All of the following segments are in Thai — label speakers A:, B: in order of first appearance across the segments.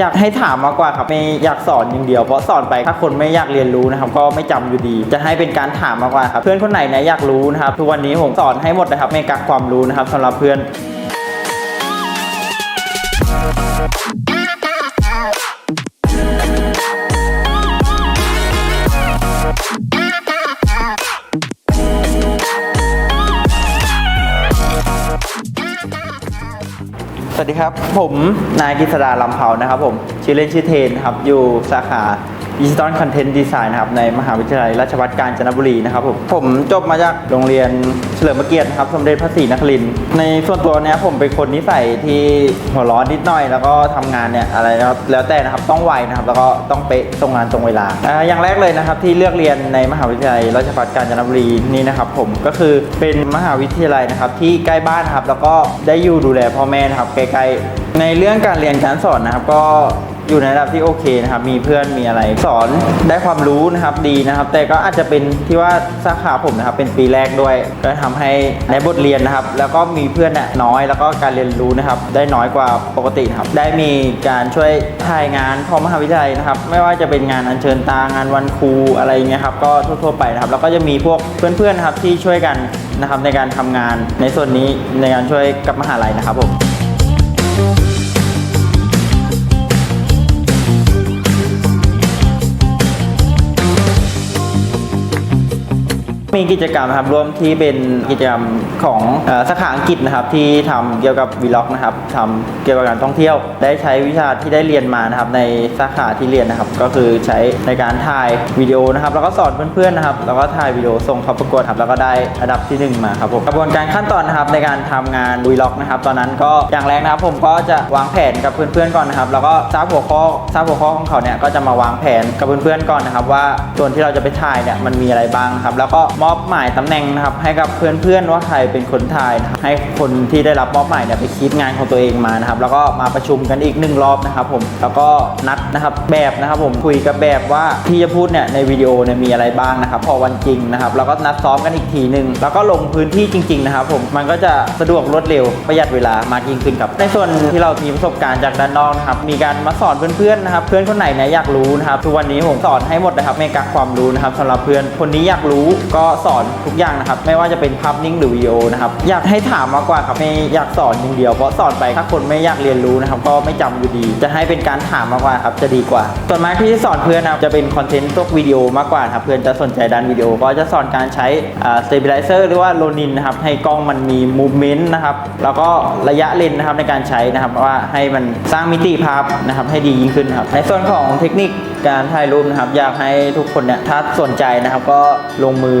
A: อยากให้ถามมากกว่าครับไม่อยากสอนอย่างเดียวเพราะสอนไปถ้าคนไม่อยากเรียนรู้นะครับก็ไม่จำอยู่ดี จะให้เป็นการถามมากกว่าครับเพื่อนคนไหนนะอยากรู้นะครับทุกวันนี้ผมสอนให้หมดนะครับไม่กักความรู้นะครับสำหรับเพื่อน วัสดีครับ ผมนายกฤษดาลำเผานะครับผม ชื่อเล่นชื่อเทนครับ อยู่สาขาดิจิตอลคอนเทนต์ดีไซน์นะครับในมหาวิทยาลัยราชภัฏกาญจนบุรีนะครับผมผมจบมาจากโรงเรียนเฉลิมพระเกียรตินะครับสมเด็จพระศรีนครินทร์ในส่วนตัวเนี้ยผมเป็นคนนิสัยที่หัวร้อนนิดหน่อย แล้วก็ทำงานเนี่ยอะไรนะครับแล้วแต่นะครับต้องไวนะครับแล้วก็ต้องเป๊ะตรงงานตรงเวลาอ่าอย่างแรกเลยนะครับที่เลือกเรียนในมหาวิทยาลัยราชภัฏกาญจนบุรีนี่นะครับผมก็คือเป็นมหาวิทยาลัยนะครับที่ใกล้บ้านนะครับแล้วก็ได้อยู่ดูแลพ่อแม่นะครับใกล้ๆ ในเรื่องการเรียนการสอนนะครับก็อยู่ในระดับที่โอเคนะครับมีเพื่อนมีอะไรสอนได้ความรู้นะครับดีนะครับ แต่ก็อาจจะเป็นที่ว่าสาขาผมนะครับเป็นปีแรกด้วย ก็ทำให้ในบทเรียนนะครับ แล้วก็มีเพื่อนน่ะน้อยแล้วก็การเรียนรู้นะครับ ได้น้อยกว่าปกตินะครับ ได้มีการช่วยถ่ายงานของมหาวิทยาลัยนะครับ ไม่ว่าจะเป็นงานอัญเชิญตางานวันครูอะไรเงี้ยครับก็ทั่วๆไปนะครับ แล้วก็จะมีพวกเพื่อนๆนะครับที่ช่วยกันนะครับในการทำงานในส่วนนี้ในการช่วยกับมหาลัยนะครับผม มีกิจกรรมนะครับร่วมที่เป็นกิจกรรมของอสาขาอังกฤษนะครับที่ทำเกี่ยวกับวีล็อกนะครับทำเกี่ยวกับการท่องเที่ยว ได้ใช้วิชาที่ได้เรียนมานะครับในสาขาที่เรียนนะครับ ก็คือใช้ในการถ่ายวิดีโอนะครับแล้วก็สอนเพื่อนๆนะครับแล้วก็ถ่ายวิดีโอส่งเข้าประกวดครับแล้วก็ได้อันดับที่หนึ่งมาครับผมกระบวนการขั้นตอนนะครับในการทำงานวีล็อกนะครับ ตอนนั้นก็อย่างแรกนะครับผมก็จะวางแผนกับเพื่อนๆก่อนนะครับ แล้วก็ทราบหัวข้อทราบหัวข้อของเขาเนี่ยก็จะมาวางแผนกับเพื่อนๆก่อนนะครับ ว่าส่วนที่เราจะไปถ่ายเนี่ยมันมีอะไรบ้างครับ แล้วก็มอบหมายตำแหน่งนะครับ ให้กับเพื่อนๆว่าใครเป็นคนถ่ายนะครับให้คนที่ได้รับมอบหมายเนี่ยไปคิดงานของตัวเองมานะครับ แล้วก็มาประชุมกันอีกหนึ่งรอบนะครับผมแล้วก็นัดนะครับแบบนะครับ ผมคุยกับแบบว่าที่จะพูดเนี่ยในวิดีโอเนี่ยมีอะไรบ้างนะครับ พอวันจริงนะครับ แล้วก็นัดซ้อมกันอีกทีหนึ่งแล้วก็ลงพื้นที่จริง ๆ นะครับ ผมมันก็จะสะดวกรวดเร็วประหยัดเวลามากยิ่งขึ้นครับในส่วนที่เรามีประสบการณ์จากด้านนอกนะครับมีการมาสอนเพื่อนๆนะครับ เพื่อนคนไหนเนี่ยอยากรู้นะครับทุกวันนี้ผมสอนให้หมดนะครับไม่กักความรู้นะครับสำหรับเพื่อนคนนี้อยากรู้ก็สอนทุกอย่างนะครับ ไม่ว่าจะเป็นภาพนิ่งหรือวิดีโอนะครับ อยากให้ถามมากกว่าครับไม่อยากสอนอย่างเดียว เพราะสอนไปถ้าคนไม่อยากเรียนรู้นะครับ ก็ไม่จำอยู่ดี จะให้เป็นการถามมากกว่าครับจะดีกว่าส่วนมากที่สอนเพื่อนนะครับจะเป็นคอนเทนต์พวกวิดีโอมากกว่าครับเพื่อนจะสนใจด้านวิดีโอ ก็จะสอนการใช้สเต a ิ l i เซอร์หรือว่าโลนินนะครับให้กล้องมันมีมูฟเมนต์นะครับแล้วก็ระยะเลนนะครับในการใช้นะครับว่าให้มันสร้างมิติภาพนะครับให้ดียิ่งขึ้นครับในส่วนของเทคนิคการถ่ายรูปนะครับ อยากให้ทุกคนเนี่ยถ้าสนใจนะครับ ก็ลงมือ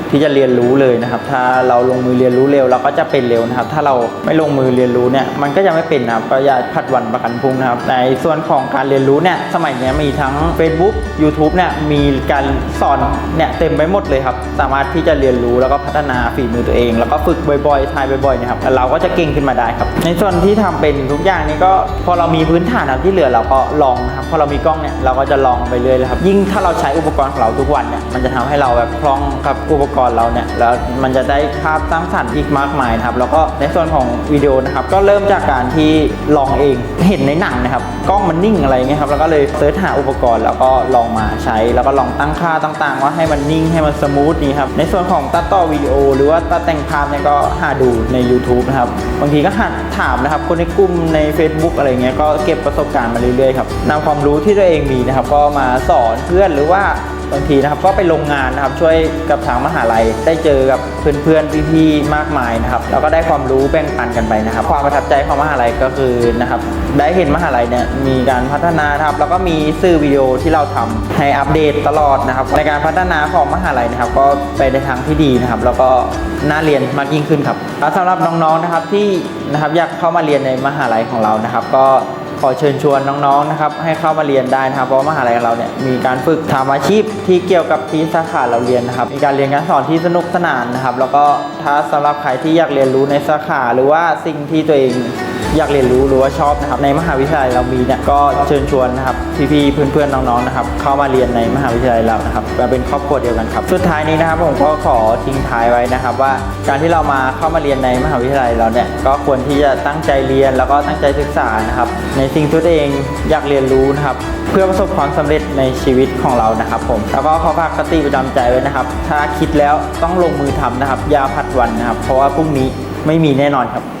A: ที่จะเรียนรู้เลยนะครับ ถ้าเราลงมือเรียนรู้เร็วเราก็จะเป็นเร็วนะครับ ถ้าเราไม่ลงมือเรียนรู้เนี่ยมันก็จะไม่เป็นนะครับก็อย่าพัดวันประกันพรุ่งนะครับ ในส่วนของการเรียนรู้เนี่ยสมัยนี้มีทั้ง Facebook YouTube เนี่ยมีการสอนเนี่ยเต็มไปหมดเลยครับ สามารถที่จะเรียนรู้แล้วก็พัฒนาฝีมือตัวเอง แล้วก็ฝึกบ่อยๆถ่ายบ่อยๆนะครับเราก็จะเก่งขึ้นมาได้ครับ ในส่วนที่ทำเป็นทุกอย่างนี้ก็พอเรามีพื้นฐานนะครับที่เหลือเราก็ลองนะครับพอเรามีกล้องเนี่ยเราก็จะลองไปเรื่อยเลยครับยิ่งถ้าเราใช้อุปกรณ์ของเราทุกวันเนี่ยมันจะทำให้เราแบบคล่องกับอุปกรณ์เราเนี่ยแล้วมันจะได้ภาพสร้างสรรค์อีกมากมายนะครับ แล้วก็ในส่วนของวิดีโอนะครับ ก็เริ่มจากการที่ลองเองเห็นในหนังนะครับกล้องมันนิ่งอะไรเงี้ยครับแล้วก็เลยเสิร์ชหาอุปกรณ์แล้วก็ลองมาใช้ แล้วก็ลองตั้งค่าต่างๆ ว่าให้มันนิ่งให้มันสมูทนี่ครับในส่วนของตัดต่อวิดีโอ หรือว่าตัดแต่งภาพเนี่ยก็หาดูใน YouTube นะครับบางทีก็หัดถามนะครับคนในกลุ่มใน Facebook อะไรเงี้ยก็เก็บประสบการณ์มาเรื่อยๆครับนำความรู้ที่ตัวเองมีนะครับก็มาสอนเพื่อนหรือว่า บางทีนะครับก็ไปลงงานนะครับช่วยกับทางมหาลัย ได้เจอกับเพื่อนๆพี่ๆมากมายนะครับแล้วก็ได้ความรู้แบ่งปันกันไปนะครับ ความประทับใจของมหาลัยก็คือนะครับได้เห็นมหาลัยเนี่ยมีการพัฒนานะครับแล้วก็มีสื่อวิดีโอที่เราทำให้อัปเดตตลอดนะครับ ในการพัฒนาของมหาลัยนะครับ ก็ไปในทางที่ดีนะครับ แล้วก็น่าเรียนมากยิ่งขึ้นครับแล้วสำหรับน้องๆนะครับที่นะครับอยากเข้ามาเรียนในมหาลัยของเรานะครับ ก็ ขอเชิญชวนน้องๆนะครับให้เข้ามาเรียนได้นะครับเพราะมหาลัยของเราเนี่ยมีการฝึกทำอาชีพที่เกี่ยวกับที่สาขาเราเรียนนะครับ มีการเรียนการสอนที่สนุกสนานนะครับ แล้วก็ถ้าสำหรับใครที่อยากเรียนรู้ในสาขาหรือว่าสิ่งที่ตัวเอง อยากเรียนรู้หรือว่าชอบนะครับในมหาวิทยาลัยเรามีเนี่ยก็เชิญชวนนะครับพี่ๆเพื่อนๆน้องๆนะครับเข้ามาเรียนในมหาวิทยาลัยเรานะครับมาเป็นครอบครัวเดียวกันครับสุดท้ายนี้นะครับผมก็ขอทิ้งท้ายไว้นะครับ ว่าการที่เรามาเข้ามาเรียนในมหาวิทยาลัยเราเนี่ยก็ควรที่จะตั้งใจเรียนแล้วก็ตั้งใจศึกษานะครับ ในสิ่งที่ตัวเองอยากเรียนรู้นะครับเพื่อประสบความสำเร็จในชีวิตของเรานะครับผมแล้วก็ขอฝากคติประจำใจไว้นะครับ ถ้าคิดแล้วต้องลงมือทำนะครับอย่าผัดวันนะครับ เพราะว่าพรุ่งนี้ไม่มีแน่นอนครับ